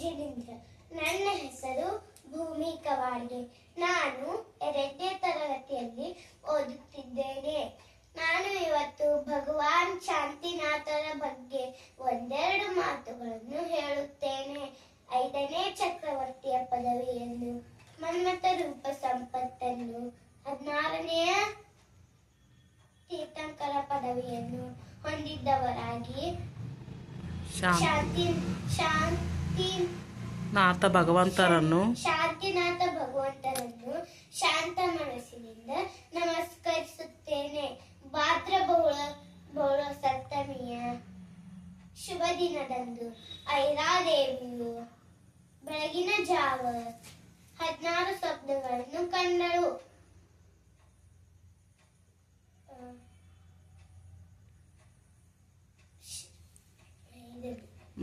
ಜಿನೇಂದ್ರ ನನ್ನ ಹೆಸರು ಭೂಮಿ ಕವಾಡಿಗೆ ನಾನು ಎರಡನೇ ತರಗತಿಯಲ್ಲಿ ಓದುತ್ತಿದ್ದೇನೆ. ನಾನು ಇವತ್ತು ಭಗವಾನ್ ಶಾಂತಿನಾಥರ ಬಗ್ಗೆ ಒಂದೆರಡು ಮಾತುಗಳನ್ನು ಹೇಳುತ್ತೇನೆ. ಐದನೇ ಚಕ್ರವರ್ತಿಯ ಪದವಿಯನ್ನು ಮನ್ಮಥ ರೂಪ ಸಂಪತ್ತನ್ನು ಹದಿನಾರನೆಯ ತೀರ್ಥಂಕರ ಪದವಿಯನ್ನು ಹೊಂದಿದ್ದವರಾಗಿ ಶಾಂತಿ ಶಾಂತಿ ನಾಥ ಭಗವಂತರನ್ನು. ಶಾಂತಿನಾಥ ಭಗವಂತರನ್ನು ಶಾಂತ ಮನಸ್ಸಿನಿಂದ ನಮಸ್ಕರಿಸುತ್ತೇನೆ. ಭಾದ್ರ ಬಹುಳ ಬಹುಳ ಸಪ್ತಮಿಯ ಶುಭ ದಿನದಂದು ಐರಾದೇವಿಯು ಬೆಳಗಿನ ಜಾವ ಹದಿನಾರು ಶಬ್ದಗಳನ್ನು ಕಂಡಳು.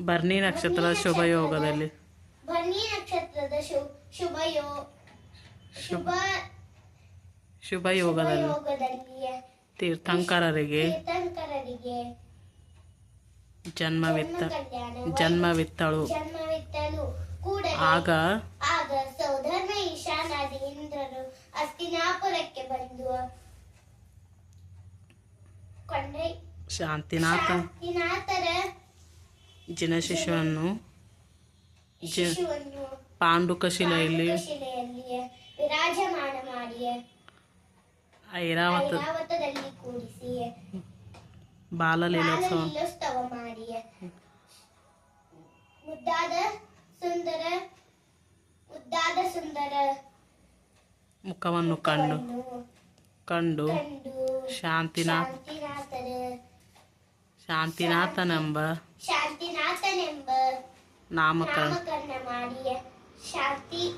ಭರಣಿ ನಕ್ಷತ್ರದ ಶುಭ ಯೋಗದಲ್ಲಿ ಭರಣಿ ನಕ್ಷತ್ರದ ಶುಭ ಶುಭಯೋಗದಲ್ಲಿ ಶುಭ ಶುಭ ಯೋಗದಲ್ಲಿ ಯೋಗದಲ್ಲಿ ತೀರ್ಥಂಕರರಿಗೆ. ಜನ್ಮವಿತ್ತ ಜನ್ಮವಿತ್ತಳು. ಆಗ ಆಗ ಸೌಧರ್ಮ ಈಶಾನಾದಿ ಇಂದ್ರರು ಹಸ್ತಿನಾಪುರಕ್ಕೆ ಬಂದು ಕೊಂಡೈ ಶಾಂತಿನಾಥ ಶಾಂತಿನಾಥರ ಜಿನಶಿಶುವನ್ನು ಜ ಪಾಂಡುಕ ಶಿಲೆಯಲ್ಲಿ ವಿರಾಜಮಾನ ಐರಾವತ ಐರಾವತದಲ್ಲಿ ಕೂಡಿಸಿ ಬಾಲಲೀಲೋತ್ಸವ. ಮುದ್ದಾದ ಸುಂದರ ಮುದ್ದಾದ ಸುಂದರ ಮುಖವನ್ನು ಕಂಡು ಕಂಡು ಶಾಂತಿನಾಥ್ ಶಾಂತಿನಾಥ ಶಾಂತಿನಾಥರ ಶಾಂತಿನಾಥನೆಂಬ ಶಾಂತಿನಾಥನೆಂಬ ನಾಮಕರಣ ನಾಮಕರಣ ಮಾಡಿ ಶಾಂತಿ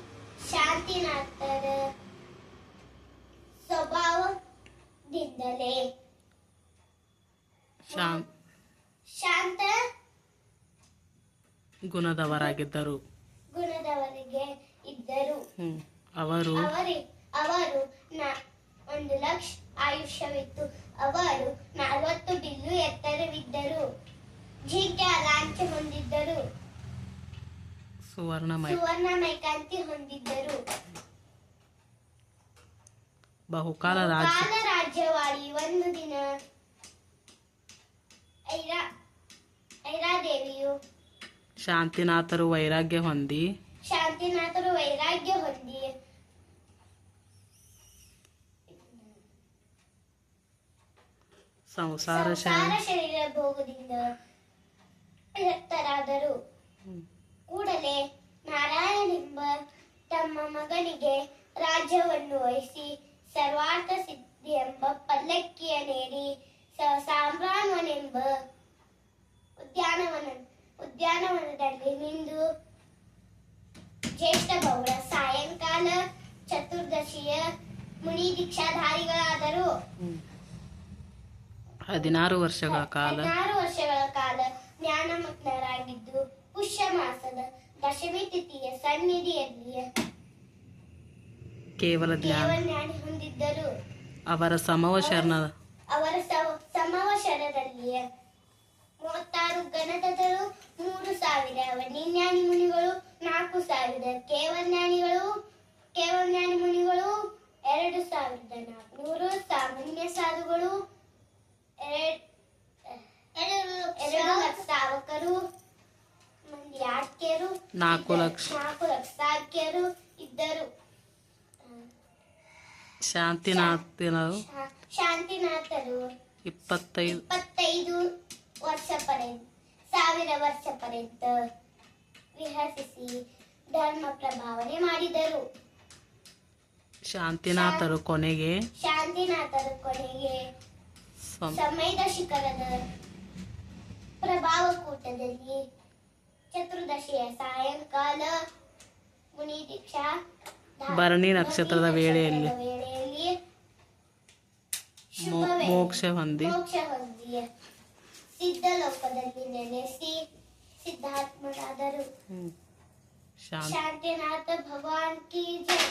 ಶಾಂತಿನಾಥರ ಸ್ವಭಾವದಿಂದಲೇ. ಶಾಂತ. ಗುಣದವರಾಗಿದ್ದರು. ಗುಣದವರಿಗೆ ಇದ್ದರು. ಅವರು ಅವರಿ ಒಂದು ಲಕ್ಷ ಆಯುಷ್ಯವಿತ್ತು. ಅವರು ನಲವತ್ತು ಬಿಲ್ಲು ಜಿಂಕೆ ಲಾಂಛ ಹೊಂದಿದ್ದರು. ಸುವರ್ಣ ಮೈಕಾಂತಿ ಹೊಂದಿದ್ದರು. ಬಹುಕಾಲ ರಾಜ್ಯ ಕಾಲ ರಾಜ್ಯವಾಳಿ ಒಂದು ದಿನ. ಐರಾ ಐರಾದೇವಿಯು ಶಾಂತಿನಾಥರು ವೈರಾಗ್ಯ ಹೊಂದಿ ಶಾಂತಿನಾಥರು ವೈರಾಗ್ಯ ಹೊಂದಿ. ಸಂಸಾರ ಶರೀರ ಭೋಗದಿಂದ ಹ್ಮ್. ಕೂಡಲೇ ನಾರಾಯಣೆಂಬ ತಮ್ಮ ಮಗನಿಗೆ ರಾಜ್ಯವನ್ನು ವಹಿಸಿ ಸರ್ವಾರ್ಥ ಸಿದ್ಧಿ ಎಂಬ ಪಲ್ಲಕ್ಕಿಯ ನೇರಿ ಸ- ಸಾಂಬ್ರಾಣವನೆಂಬ ಉದ್ಯಾನವನ ಉದ್ಯಾನವನದಲ್ಲಿ ನಿಂದು ಜ್ಯೇಷ್ಠ ಬೌಳ ಸಾಯಂಕಾಲ ಚತುರ್ದಶಿಯ ಮುನಿ ದೀಕ್ಷಾಧಾರಿಗಳಾದರು. ಹದಿನಾರು ವರ್ಷಗಳ ಕಾಲ ಹದಿನಾರು ವರ್ಷಗಳ ಕಾಲ ಜ್ಞಾನಮಗ್ನರಾಗಿದ್ದು ಪುಷ್ಯ ಮಾಸದ ದಶಮಿ ತಿಥಿಯ ಸನ್ನಿಧಿಯಲ್ಲಿ ಕೇವಲ ಜ್ಞಾನ ಕೇವಲ ಜ್ಞಾನಿ ಹೊಂದಿದ್ದರು. ಅವರ ಸಮವ ಶರಣ ಅವರ ಸಮವ ಸಮವಶರದಲ್ಲಿ ಮೂವತ್ತಾರು ಗಣತದರು. ಮೂರು ಸಾವಿರ ವನ್ಯಜ್ಞಾನಿ ಮುನಿಗಳು ನಾಲ್ಕು ಸಾವಿರ ಕೇವಲ ಜ್ಞಾನಿಗಳು ಕೇವಲ ಜ್ಞಾನಿ ಮುನಿಗಳು ಎರಡು ಸಾವಿರದ ನಾಲ್ಕುನೂರು ಸಾಮಾನ್ಯ ಸಾಧುಗಳು ಎರಡು ನಾಲ್ಕು. ಲಕ್ಷ. ನಾಲ್ಕು ಲಕ್ಷ ಸಾಕ್ಯರು ಇದ್ದರು ಶಾಂತಿನಾಥರು ಶಾಂತಿನಾಥರು ಇಪ್ಪತ್ತೈದು ಇಪ್ಪತ್ತೈದು ವರ್ಷ ಪರ್ಯಂತ ಸಾವಿರ ವರ್ಷ ಪರ್ಯಂತ ವಿಹಸಿಸಿ ಧರ್ಮ ಪ್ರಭಾವನೆ ಮಾಡಿದರು ಶಾಂತಿನಾಥರು ಕೊನೆಗೆ ಶಾಂತಿನಾಥರು ಕೊನೆಗೆ ಸಮಯದ ಶಿಖರದ ಪ್ರಭಾವಕೂಟದಲ್ಲಿ ಚತುರ್ದಶಿಯ ಸಾಯಂಕಾಲ ಮುನಿ ದೀಕ್ಷಾ ಭರಣಿ ನಕ್ಷತ್ರದ ವೇಳೆಯಲ್ಲಿ. ಮೋಕ್ಷ ಹೊಂದಿ. ಸಿದ್ಧಲೋಕದಲ್ಲಿ ನೆಲೆಸಿ ಸಿದ್ಧಾತ್ಮರಾದರು ಶಾಂತಿನಾಥ ಭಗವಾನ್ ಕಿ ಜೈ.